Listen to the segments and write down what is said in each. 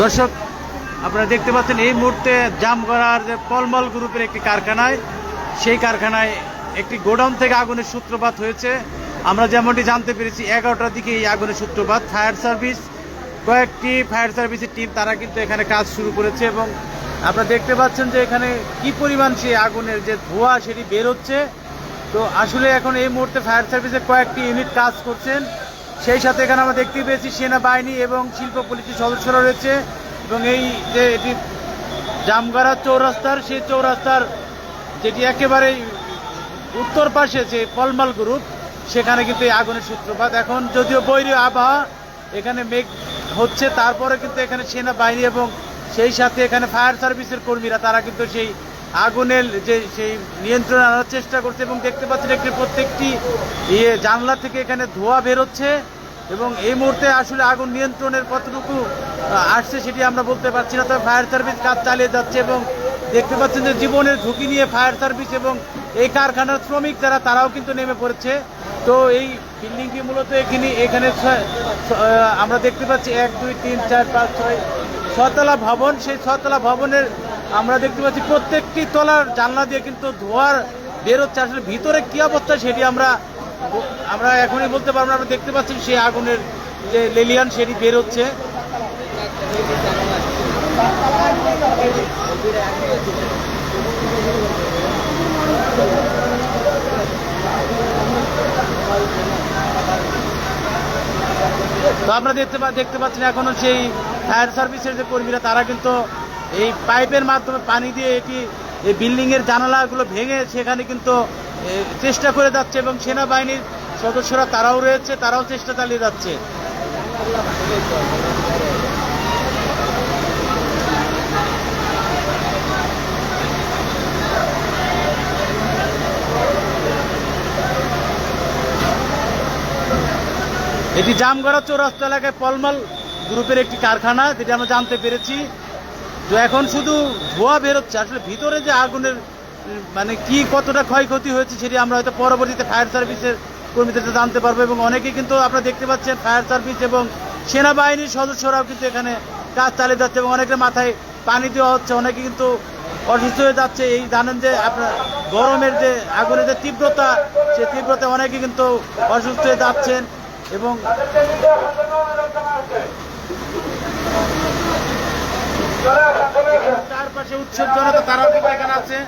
দর্শক, আপনারা দেখতে পাচ্ছেন এই মুহূর্তে জামগড়ার যে পলমল গ্রুপের একটি কারখানায়, সেই কারখানায় একটি গোডাউন থেকে আগুনের সূত্রপাত হয়েছে। আমরা যেমনটি জানতে পেরেছি, এগারোটার দিকে এই আগুনের সূত্রপাত। ফায়ার সার্ভিস, কয়েকটি ফায়ার সার্ভিসের টিম, তারা কিন্তু এখানে কাজ শুরু করেছে এবং আপনারা দেখতে পাচ্ছেন যে এখানে কি পরিমাণ সেই আগুনের যে ধোঁয়া সেটি বের হচ্ছে। তো আসলে এখন এই মুহূর্তে ফায়ার সার্ভিসের কয়েকটি ইউনিট কাজ করছেন। সেই সাথে এখানে আমরা দেখতে পেয়েছি সেনাবাহিনী এবং শিল্প পুলিশের সদস্যরা রয়েছে এবং এই যে এটি জামগাড়া চৌরাস্তার সেই চৌরাস্তার যেটি একেবারেই উত্তর পাশে যে পলমাল গ্রুপ, সেখানে কিন্তু এই আগুনের সূত্রপাত। এখন যদিও বৈরী আবহাওয়া, এখানে মেঘ হচ্ছে, তারপরে কিন্তু এখানে সেনাবাহিনী এবং সেই সাথে এখানে ফায়ার সার্ভিসের কর্মীরা, তারা কিন্তু সেই আগুনের যে সেই নিয়ন্ত্রণ আনার চেষ্টা করছে এবং দেখতে পাচ্ছেন একটি প্রত্যেকটি ইয়ে জানলা থেকে এখানে ধোঁয়া বেরোচ্ছে। এবং এই মুহূর্তে আসলে আগুন নিয়ন্ত্রণের কতটুকু আসছে সেটি আমরা বলতে পারছি না। তবে ফায়ার সার্ভিস কাজ চালিয়ে যাচ্ছে এবং দেখতে পাচ্ছেন যে জীবনের ঝুঁকি নিয়ে ফায়ার সার্ভিস এবং এই কারখানার শ্রমিক যারা, তারাও কিন্তু নেমে পড়েছে। তো এই বিল্ডিংটি মূলত এখানে এখানে আমরা দেখতে পাচ্ছি এক, দুই, তিন, চার, পাঁচ, ছয় ছতলা ভবন। সেই ছতলা ভবনের আমরা দেখতে পাচ্ছি প্রত্যেকটি তলার জানলা দিয়ে কিন্তু ধোয়ার বেরোচ্ছে। আসলে ভিতরে কি অবস্থা সেটি আমরা আমরা এখনই বলতে পারব আমরা দেখতে পাচ্ছি সেই আগুনের যে লেলিয়ান, সেটি বেরোচ্ছে তো আপনারা দেখতে দেখতে পাচ্ছেন এখনও সেই ফায়ার সার্ভিসের যে কর্মীরা, তারা কিন্তু এই পাইপের মাধ্যমে পানি দিয়ে এটি এই বিল্ডিংয়ের জানালাগুলো ভেঙে সেখানে কিন্তু চেষ্টা করে যাচ্ছে এবং সেনাবাহিনীর সদস্যরা তারাও রয়েছে, তারাও চেষ্টা চালিয়ে যাচ্ছে। এটি জামগড়া চৌরাস্তা এলাকায় পলমাল গ্রুপের একটি কারখানা, যেটি আমরা জানতে পেরেছি। তো এখন শুধু ধোঁয়া বেরোচ্ছে, আসলে ভিতরে যে আগুনের মানে কি কতটা ক্ষয়ক্ষতি হয়েছে সেটি আমরা হয়তো পরবর্তীতে ফায়ার সার্ভিসের কর্মীদের জানতে পারব এবং অনেকে কিন্তু আপনারা দেখতে পাচ্ছেন ফায়ার সার্ভিস এবং সেনাবাহিনীর সদস্যরাও কিন্তু এখানে কাজ চালিয়ে যাচ্ছে এবং অনেকের মাথায় পানি দেওয়া হচ্ছে, অনেকে কিন্তু অসুস্থ হয়ে যাচ্ছে। এই জানেন যে আপনার গরমের যে আগুনের যে তীব্রতা, সেই তীব্রতা অনেকে কিন্তু অসুস্থ হয়ে যাচ্ছেন এবং চারপাশে উৎসব জনতা তারাও কিন্তু এখানে আছে।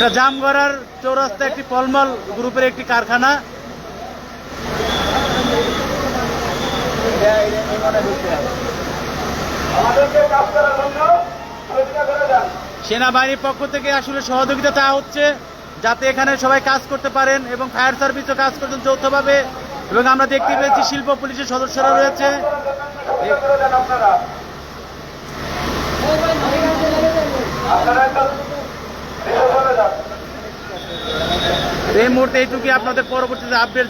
এটা জামগড়ার চৌরাস্তা একটি পলমল গ্রুপের একটি কারখানা। সেনাবাহিনীর পক্ষ থেকে আসলে সহযোগিতা চাওয়া হচ্ছে যাতে এখানে সবাই কাজ করতে পারেন এবং ফায়ার সার্ভিসও কাজ করছেন যৌথভাবে এবং আমরা দেখতে পেয়েছি শিল্প পুলিশের সদস্যরা রয়েছে করে যান আপনারা আপনারা একটা দেশে চলে যান এই মুহূর্তে এইটুকুই। আপনাদের পরবর্তীতে আপডেট